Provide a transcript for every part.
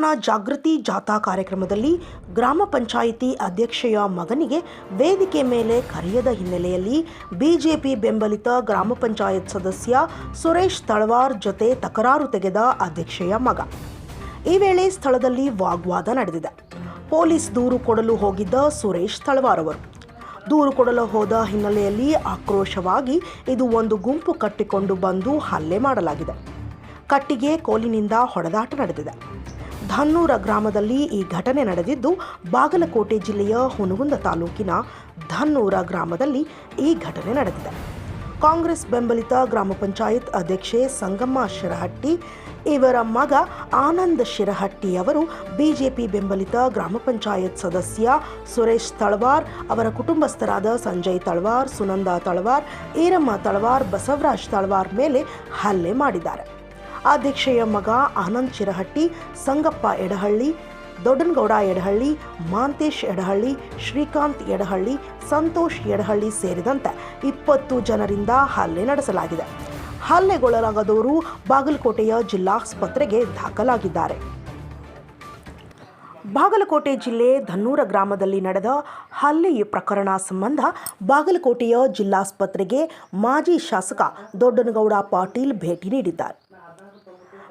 ಮತದಾನ ಜಾಗೃತಿ ಜಾಥಾ ಕಾರ್ಯಕ್ರಮದಲ್ಲಿ ಗ್ರಾಮ ಪಂಚಾಯಿತಿ ಅಧ್ಯಕ್ಷೆಯ ಮಗನಿಗೆ ವೇದಿಕೆ ಮೇಲೆ ಕರೆಯದ ಹಿನ್ನೆಲೆಯಲ್ಲಿ ಬಿಜೆಪಿ ಬೆಂಬಲಿತ ಗ್ರಾಮ ಪಂಚಾಯತ್ ಸದಸ್ಯ ಸುರೇಶ್ ತಳವಾರ್ ಜೊತೆ ತಕರಾರು ತೆಗೆದ ಅಧ್ಯಕ್ಷೆಯ ಮಗ. ಈ ವೇಳೆ ಸ್ಥಳದಲ್ಲಿ ವಾಗ್ವಾದ ನಡೆದಿದೆ. ಪೊಲೀಸ್ ದೂರು ಕೊಡಲು ಹೋಗಿದ್ದ ಸುರೇಶ್ ತಳವಾರ್ ಅವರು. ದೂರು ಕೊಡಲು ಹೋದ ಹಿನ್ನೆಲೆಯಲ್ಲಿ ಆಕ್ರೋಶವಾಗಿ ಇದು ಒಂದು ಗುಂಪು ಕಟ್ಟಿಕೊಂಡು ಬಂದು ಹಲ್ಲೆ ಮಾಡಲಾಗಿದೆ. ಕಟ್ಟಿಗೆ ಕೋಲಿನಿಂದ ಹೊಡೆದಾಟ ನಡೆದಿದೆ. ಧನ್ನೂರ ಗ್ರಾಮದಲ್ಲಿ ಈ ಘಟನೆ ನಡೆದಿದ್ದು, ಬಾಗಲಕೋಟೆ ಜಿಲ್ಲೆಯ ಹುನಗುಂದ ತಾಲೂಕಿನ ಧನ್ನೂರ ಗ್ರಾಮದಲ್ಲಿ ಈ ಘಟನೆ ನಡೆದಿದೆ. ಕಾಂಗ್ರೆಸ್ ಬೆಂಬಲಿತ ಗ್ರಾಮ ಪಂಚಾಯತ್ ಅಧ್ಯಕ್ಷೆ ಸಂಗಮ್ಮ ಶಿರಹಟ್ಟಿ, ಇವರ ಮಗ ಆನಂದ್ ಶಿರಹಟ್ಟಿ ಅವರು ಬಿಜೆಪಿ ಬೆಂಬಲಿತ ಗ್ರಾಮ ಪಂಚಾಯತ್ ಸದಸ್ಯ ಸುರೇಶ್ ತಳವಾರ್, ಅವರ ಕುಟುಂಬಸ್ಥರಾದ ಸಂಜಯ್ ತಳವಾರ್, ಸುನಂದ ತಳವಾರ್, ಈರಮ್ಮ ತಳವಾರ್, ಬಸವರಾಜ್ ತಳವಾರ್ ಮೇಲೆ ಹಲ್ಲೆ ಮಾಡಿದ್ದಾರೆ. ಅಧ್ಯಕ್ಷೆಯ ಮಗ ಆನಂದ್ ಚಿರಹಟ್ಟಿ, ಸಂಗಪ್ಪ ಎಡಹಳ್ಳಿ, ದೊಡ್ಡನಗೌಡ ಎಡಹಳ್ಳಿ, ಮಾಂತೇಶ್ ಎಡಹಳ್ಳಿ, ಶ್ರೀಕಾಂತ್ ಎಡಹಳ್ಳಿ, ಸಂತೋಷ್ ಎಡಹಳ್ಳಿ ಸೇರಿದಂತೆ ಇಪ್ಪತ್ತು ಜನರಿಂದ ಹಲ್ಲೆ ನಡೆಸಲಾಗಿದೆ. ಹಲ್ಲೆಗೊಳಗಾದವರು ಬಾಗಲಕೋಟೆಯ ಜಿಲ್ಲಾಸ್ಪತ್ರೆಗೆ ದಾಖಲಾಗಿದ್ದಾರೆ. ಬಾಗಲಕೋಟೆ ಜಿಲ್ಲೆ ಧನ್ನೂರ ಗ್ರಾಮದಲ್ಲಿ ನಡೆದ ಹಲ್ಲೆ ಪ್ರಕರಣ ಸಂಬಂಧ ಬಾಗಲಕೋಟೆಯ ಜಿಲ್ಲಾಸ್ಪತ್ರೆಗೆ ಮಾಜಿ ಶಾಸಕ ದೊಡ್ಡನಗೌಡ ಪಾಟೀಲ್ ಭೇಟಿ ನೀಡಿದ್ದಾರೆ.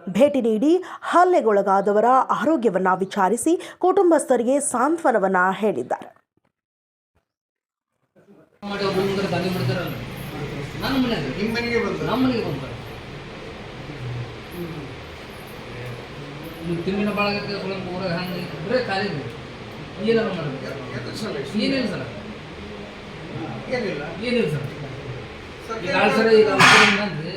ಭೇಟಿ ನೀಡಿ ಹಲ್ಲೆಗೊಳಗಾದವರ ಆರೋಗ್ಯವನ್ನು ವಿಚಾರಿಸಿ ಕುಟುಂಬಸ್ಥರಿಗೆ ಸಾಂತ್ವನವನ್ನ ಹೇಳಿದ್ದಾರೆ. ಸ್ವಲ್ಪ ಊರಾಗ ಹಂಗೆ ಬರೀ ಖಾಲಿ. ಏನಾರು ಮಾಡಬೇಕು ಏನಿಲ್ಲ ಸರ್ ಏನಿಲ್ಲ ಏನಿಲ್ಲ ಸರ್ ಈಗ ಸರ ಈಗ ಅವ್ರು ಅಂದ್ರೆ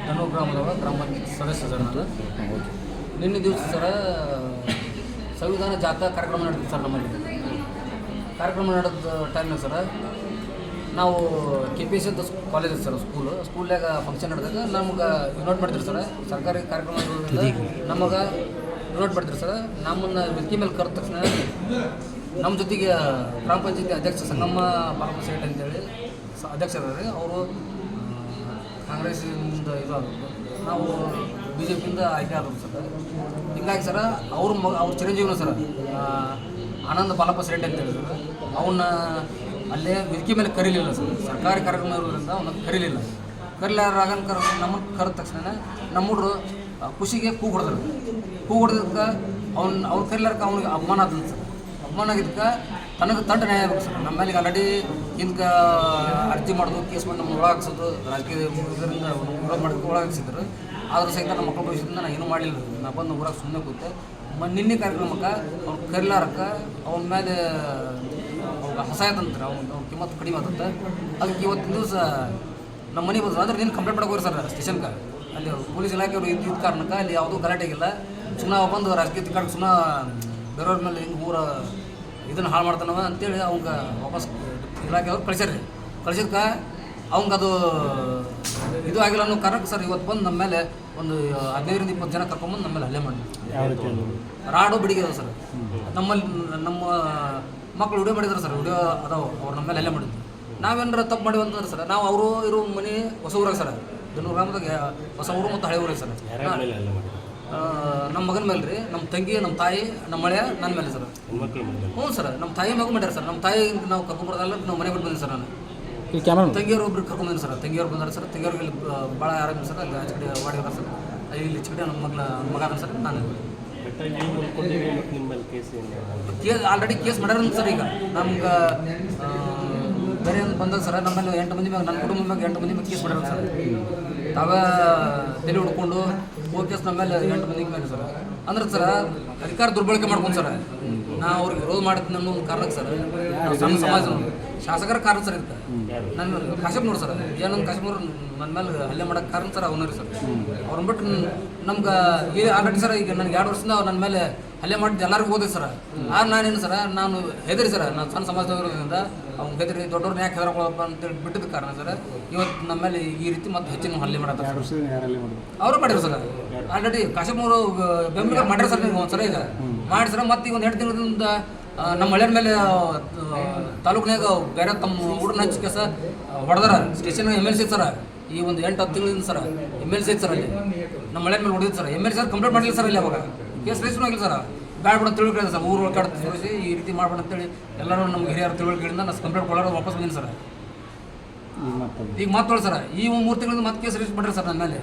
ಧನು ಗ್ರಾಮದವ ಗ್ರಾಮ ಪಂಚಾಯತ್ ಸದಸ್ಯ ಸರ್ ನಾನು ನಿನ್ನೆ ದಿವಸ ಸರ, ಸಂವಿಧಾನ ಜಾಥಾ ಕಾರ್ಯಕ್ರಮ ನಡೆದಿತ್ತು ಸರ್ ನಮ್ಮಲ್ಲಿ. ಕಾರ್ಯಕ್ರಮ ನಡೆದ ಟೈಮ್ನಾಗ ಸರ ನಾವು ಕೆ ಪಿ ಎಸ್ ಅಂತ ಕಾಲೇಜ್ ಸರ್ ಸ್ಕೂಲು ಸ್ಕೂಲ್ನಾಗ ಫಂಕ್ಷನ್ ನಡೆದಾಗ ನಮ್ಗೆ ಇನ್ವೈಟ್ ಮಾಡ್ತೀರಿ ಸರ್ ಸರ್ಕಾರಿ ಕಾರ್ಯಕ್ರಮ ಇರೋದ್ರಿಂದ ನಮಗೆ ಇನ್ವೈಟ್ ಮಾಡ್ತೀರಿ ಸರ್. ನಮ್ಮನ್ನು ವ್ಯಕ್ತಿ ಮೇಲೆ ಕರೆದ ತಕ್ಷಣ ನಮ್ಮ ಜೊತೆಗೆ ಗ್ರಾಮ ಪಂಚಾಯತಿ ಅಧ್ಯಕ್ಷ ಸಂಗಮ್ಮ ಪಾಲಮ್ಮ ಸೇಟ್ ಅಂತೇಳಿ ಸ ಅಧ್ಯಕ್ಷ ಅದಾರೆ ಅವರು ಕಾಂಗ್ರೆಸ್ಸಿಂದ ಇದು ಆಗುತ್ತೆ ನಾವು ಬಿ ಜೆ ಪಿಯಿಂದ ಆಯ್ಕೆ ಆದ್ರು ಸರ್. ಹಿಂಗಾಗಿ ಸರ ಅವ್ರ ಮಗ ಅವ್ರ ಚಿರಂಜೀವಿನ ಸರ್ ಆನಂದ ಬಾಲಪ್ಪ ಸೇಟ್ ಅಂತೇಳಿ ಸರ್ ಅವನ್ನ ಅಲ್ಲೇ ವೇದಿಕೆ ಮೇಲೆ ಕರೀಲಿಲ್ಲ ಸರ್. ಸರ್ಕಾರಿ ಕಾರ್ಯಕ್ರಮ ಇರೋದ್ರಿಂದ ಕರಿಲಿಲ್ಲ. ಕರೀಲಿಲ್ಲ ಕರೀಲಾರಾಗನ್ ಕರ್ ನಮ್ಮನ್ನು ಕರೆದ ತಕ್ಷಣ ನಮ್ಮ ಹುಡುಗರು ಖುಷಿಗೆ ಕೂ ಹೊಡೆದ್ರು. ಕೂ ಹೊಡೆದಕ್ಕೆ ಅವ್ನ ಅವ್ರು ಕರೀಲಾರಕ್ಕೆ ಅವ್ನಿಗೆ ಅಪಮಾನ ಆದ ಸರ್. ಅಪಮಾನ ಆಗಿದ್ದಕ್ಕೆ ತನಗೆ ತಂಡ ನ್ಯಾಯ ಆಗ್ಬೇಕು ಸರ್. ನಮ್ಮ ಮೇಲೆ ಆಲ್ರೆಡಿ ಹಿಂಗೆ ಅರ್ಜಿ ಮಾಡೋದು, ಕೇಸ್ ಮಾಡಿ ನಮ್ಮನ್ನು ಒಳಗಾಕ್ಸೋದು, ರಾಜಕೀಯ ಇದರಿಂದ ವಿರೋಧ ಮಾಡೋದಕ್ಕೆ ಒಳಗಾಕ್ಸಿದ್ರು. ಆದರೂ ಸಹಿತ ನಮ್ಮ ಮಕ್ಕಳ ಭವಿಷ್ಯದಿಂದ ನಾನು ಏನು ಮಾಡಲಿಲ್ಲ ನಾ ಬಂದು ಊರಾಗ ಸುಮ್ಮನೆ ಕೂತೆ. ನಿನ್ನೆ ಕಾರ್ಯಕ್ರಮಕ್ಕೆ ಅವ್ನು ಕರಿಲಾರಕ್ಕೆ ಅವನ ಮೇಲೆ ಅವ್ರಿಗೆ ಹೊಸ ಆಯ್ತಂತಾರೆ ಅವ್ನ ಕಿಮ್ಮತ್ತು ಕಡಿಮೆ ಆದಂತೆ ಅದಕ್ಕೆ ಇವತ್ತಿನ ದಿವಸ ನಮ್ಮ ಮನೆ ಬಂದ್ರು. ಅಂದ್ರೆ ನೀನು ಕಂಪ್ಲೇಂಟ್ ಮಾಡಕ್ಕೆ ಸರ್ ಸ್ಟೇಷನ್ಗೆ ಅಲ್ಲಿ ಪೊಲೀಸ್ ಇಲಾಖೆಯವರು ಇದ್ದ ಕಾರಣಕ್ಕೆ ಅಲ್ಲಿ ಯಾವುದೂ ಗಲಾಟೆ ಇಲ್ಲ ಸುಮ್ಮನೆ ಬಂದು ರಾಜಕೀಯ ತಿಕ್ಕಾಡಕ್ಕೆ ಸುಮ್ಮನೆ ಬೇರೆಯವ್ರ ಮೇಲೆ ಹಿಂಗೆ ಊರ ಇದನ್ನು ಹಾಳು ಮಾಡ್ತಾನವ ಅಂತೇಳಿ ಅವಂಗೆ ವಾಪಸ್ ಇಲಾಖೆಯವ್ರು ಕಳಿಸ್ಯಾರ ರೀ ಕಳ್ಸಿದ್ಕೆ ಅವಂಗೆ ಅದು ಇದು ಆಗಿಲ್ಲ ಅನ್ನೋ ಕಾರಣಕ್ಕೆ ಸರ್ ಇವತ್ತು ಬಂದು ನಮ್ಮ ಮೇಲೆ ಒಂದು ಹದಿನೈದರಿಂದ ಇಪ್ಪತ್ತು ಜನ ಕರ್ಕೊಂಬಂದು ನಮ್ಮ ಮೇಲೆ ಹಲ್ಲೆ ಮಾಡಿ ರಾಡು ಬಿಡಿಗೆ ಸರ್. ನಮ್ಮಲ್ಲಿ ನಮ್ಮ ಮಕ್ಕಳು ವಿಡಿಯೋ ಮಾಡಿದ್ರು ಸರ್ ವಿಡಿಯೋ ಅದಾವ ಅವ್ರು ನಮ್ಮ ಮೇಲೆ ಎಲ್ಲ ಮಾಡಿದ್ರು. ನಾವೇನಾರ ತಪ್ಪು ಮಾಡಿವಿ ಅಂತಂದ್ರೆ ಸರ್ ನಾವು ಅವರು ಇರೋ ಮನೆ ಹೊಸ ಊರಾಗ ಸರ್ ದನೂರು ಗ್ರಾಮದಾಗ ಹೊಸ ಊರು ಮತ್ತು ಹಳೆ ಊರಿಗೆ ಸರ್. ನಮ್ಮ ಮಗನ ಮೇಲೆ ರೀ ನಮ್ಮ ತಂಗಿ ನಮ್ಮ ತಾಯಿ ನಮ್ಮ ಮಳೆಯ ನನ್ನ ಮೇಲೆ ಸರ್. ಹ್ಞೂ ಸರ್ ನಮ್ಮ ತಾಯಿ ಮಗು ಮಾಡ್ಯಾರ ಸರ್ ನಮ್ಮ ತಾಯಿ ನಾವು ಕರ್ಕೊಂಡ್ಬರೋದಲ್ಲ ನಾವು ಮನೆ ಬಿಟ್ಟು ಬಂದಿವಿ ಸರ್ ನಾನು. ತಂಗಿಯವ್ರು ಒಬ್ರು ಕರ್ಕೊಂಡ್ಬಂದಿನಿ ಸರ್ ತಂಗಿಯವ್ರು ಬಂದಾರ ಸರ್ ತಂಗಿಯವ್ರಿಗೆ ಇಲ್ಲಿ ಭಾಳ ಆರಾಮ ಸರ್ ಅಲ್ಲಿ ಆಚೆ ಕಡೆ ಮಾಡಿದಾರೆ ಸರ್. ಅಲ್ಲಿ ಇಲ್ಲಿ ಚಿಕ್ಕ ನಮ್ಮ ಮಗನ ಮಗ ಸರ್ ನಾನು. ಕೇಸ್ ಆಲ್ರೆಡಿ ಕೇಸ್ ಮಾಡ್ಯಾರ ಸರ್ ಈಗ. ನಮ್ಗೆ ಬೇರೆ ಒಂದು ಬಂದದ ಸರ್, ನಮ್ಮಲ್ಲಿ ಎಂಟು ಮಂದಿ ಮ್ಯಾಗ ನನ್ನ ಕುಟುಂಬದ ಮ್ಯಾಗ ಎಂಟು ಮಂದಿ ಮ್ಯಾಗ ಕೇಸ್ ಮಾಡ್ಯಾರ ಸರ್. ತಾವ ತಲೆ ಹುಡ್ಕೊಂಡು ಕೇಸ್ ನಮ್ಮ ಮೇಲೆ ಎಂಟು ಮಂದಿ ಮೇಲೆ ಸರ್. ಅಂದ್ರೆ ಸರ್, ಅಧಿಕಾರ ದುರ್ಬಳಕೆ ಮಾಡ್ಕೊಂಡು ಸರ್. ನಾ ಅವ್ರಿಗೆ ವಿರೋಧ ಮಾಡ್ತೀನಿ ಅನ್ನೋ ಒಂದು ಕಾರಣಕ್ಕೆ ಸರ್ ನಾವು ಸಣ್ಣ ಸಮಾಜ ಶಾಸಕರ ಕಾರಣ ಸರ್ ಇದಕ್ಕೆ ನನ್ನ ಕಾಶ್ಯಪ್ ನೋಡಿ ಸರ್ ಏನೊಂದು ಕಾಶ್ಯಪ್ ನನ್ನ ಮೇಲೆ ಹಲ್ಲೆ ಮಾಡೋಕ್ಕೆ ಕಾರಣ ಸರ್ ಅವನ ರೀ ಸರ್ ಅವ್ರನ್ನ ಬಿಟ್ಟು ನಮ್ಗೆ ಈಗ ಆಲ್ರೆಡಿ ಸರ್ ಈಗ ನನಗೆ ಎರಡು ವರ್ಷದಿಂದ ಅವ್ರು ನನ್ನ ಮೇಲೆ ಹಲ್ಲೆ ಮಾಡಿದ್ದು ಎಲ್ಲರಿಗೂ ಓದಿದೆ ಸರ್. ನಾನು ನಾನೇನು ಸರ್ ನಾನು ಹೆದರಿ ಸರ್ ನಾನು ಸಣ್ಣ ಸಮಾಜದವರಿಂದ ಅವ್ನು ಹೆದರಿ ದೊಡ್ಡವ್ರನ್ನ ಯಾಕೆ ಹೆದರ್ಕೊಳ್ಳಪ್ಪ ಅಂತೇಳಿ ಬಿಟ್ಟಿದ್ದ ಕಾರಣ ಸರ್ ಇವತ್ತು ನಮ್ಮ ಮೇಲೆ ಈ ರೀತಿ ಮತ್ತೆ ಹೆಚ್ಚಿನ ಹಲ್ಲೆ ಮಾಡತ್ತ ಅವರು ಮಾಡಿದ್ರು ಸರ್. ಆಲ್ರೆಡಿ ಕಾಶಿಮೂರು ಬೆಂಬಲ ಮಾಡ್ಯಾರ ಸರ್ ನೀವು ಒಂದ್ಸಲ ಈಗ. ಮಾಡಿ ಸರ್ ಮತ್ತೆ ಈಗ ಒಂದು ಎರಡು ತಿಂಗಳಿಂದ ನಮ್ಮ ಹಳ್ಳಿಯ ಮೇಲೆ ತಾಲೂಕಿನಾಗ ಬೇರೆ ತಮ್ಮ ಹುಡುಗನ ಹಚ್ಚಿಕೆ sir ಹೊಡೆದಾರ. Station M L C sir. ಈ ಒಂದು ಎಂಟು ಹತ್ತು ತಿಂಗಳಿಂದ sir M L C sir ಅಲ್ಲಿ. ನಮ್ಮ ಹಳ್ಳಿಯ ಮೇಲೆ ಹೊಡೆದಿದ್ದು sir. M L C sir complaint ಮಾಡಲಿಲ್ಲ ಸರ್ ಅಲ್ಲಿ ಅವಾಗ. ಕೇಸ್ ರಿಜಿಸ್ಟರ್ ಆಗಿಲ್ಲ ಸರ್. ಬ್ಯಾಡ ಬಿಡ ತಿಳ್ಕೊಳ್ಳಿ ಸರ್. ಊರು ಒಳಗಡೆ ತೋರಿಸಿ ಈ ರೀತಿ ಮಾಡ್ಬೇಡ ಅಂತೇಳಿ ಎಲ್ಲರೂ ನಮ್ಮ ಹಿರಿಯರು ತಿಳುವಳಿಕೆಯಿಂದ ನಾನು ಕಂಪ್ಲೇಂಟ್ ಕೊಡೋರು ವಾಪಸ್ ಬಂದೀನಿ ಸರ್. ಈಗ ಮಾತುಗಳು ಸರ್ ಈ ಮೂರು ತಿಂಗಳಿಂದ ಮತ್ತೆ ಕೇಸ್ ರಿಜಿಸ್ಟರ್ ಮಾಡ್ರಿ ಸರ್ ನನ್ನ ಮೇಲೆ.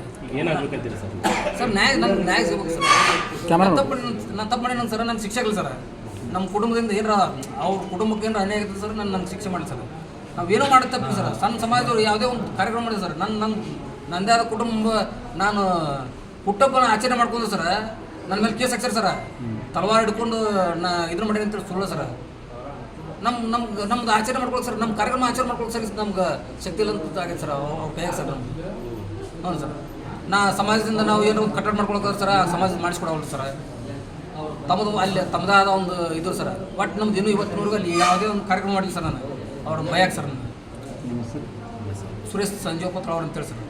ಸರ್? ಸರ್ ನ್ಯಾಯ ನನ್ಗೆ ನ್ಯಾಯ ಸಿಗ್ಬೇಕು ಸರ್. ನಾನು ತಪ್ಪು ನಾನು ತಪ್ಪು ಮಾಡಿ ಸರ್ ನನ್ನ ಶಿಕ್ಷೆ ಆಗಲಿ ಸರ್. ನಮ್ಮ ಕುಟುಂಬದಿಂದ ಏನಾರ ಅವ್ರ ಕುಟುಂಬಕ್ಕೆ ಏನಾರ ಅನ್ಯಾಯ ಆಗುತ್ತೆ ಸರ್ ನನ್ನ ನನ್ನ ಶಿಕ್ಷೆ ಮಾಡಿ ಸರ್. ನಾವೇನೋ ಮಾಡಿ ತಪ್ಪು ಸರ್. ಸಣ್ಣ ಸಮಾಜದವ್ರು ಯಾವುದೇ ಒಂದು ಕಾರ್ಯಕ್ರಮ ಮಾಡಿದೆ ಸರ್. ನನ್ನ ನನ್ನ ನನ್ನದೇ ಆದ ಕುಟುಂಬ ನಾನು ಹುಟ್ಟಪ್ಪನ ಆಚರಣೆ ಮಾಡ್ಕೊಂಡು ಸರ್. ನನ್ನ ಮೇಲೆ ಕೇಸ್ ಹಾಕ್ಸರ್ ಸರ್. ತಲವಾರು ಹಿಡ್ಕೊಂಡು ನಾ ಇದ್ರ ಮಾಡಿ ಅಂತ ಸುಳ್ಳು ಸರ್. ನಮ್ಮ ನಮ್ಗೆ ನಮ್ದು ಆಚರಣೆ ಮಾಡ್ಕೊಳಕ್ ಸರ್ ನಮ್ಮ ಕಾರ್ಯಕ್ರಮ ಆಚರಣೆ ಮಾಡ್ಕೊಳಕ್ ಸರ್ ನಮ್ಗೆ ಶಕ್ತಿ ಇಲ್ಲ ಅಂತ ಆಗೈತೆ ಸರ್ ಅವ್ರ ಕೈಯಾಗ ಸರ್ ನಮ್ಗೆ ಹೌದು ಸರ್. ನಾ ಸಮಾಜದಿಂದ ನಾವು ಏನೋ ಒಂದು ಕಟ್ಟಡ ಮಾಡ್ಕೊಳಕ್ಕೆ ಸರ್ ಸಮಾಜ ಮಾಡಿಸ್ಕೊಡವಲ್ರಿ ಸರ್. ತಮ್ಮದು ಅಲ್ಲಿ ತಮ್ಮದಾದ ಒಂದು ಇದು ಸರ್ ಒಟ್ಟು ನಮ್ದು ಇನ್ನೂ ಇವತ್ತಿನವರೆಗೂ ಅಲ್ಲಿ ಯಾವುದೇ ಒಂದು ಕಾರ್ಯಕ್ರಮ ಮಾಡಿಲ್ಲ ಸರ್ ನಾನು. ಅವ್ರ ಭಯಕ್ಕೆ ಸರ್ ನಾನು. ಸುರೇಶ್ ಸಂಜೀವ್ ಪತ್ರ ಅವ್ರು ಅಂತೇಳಿ ಸರ್.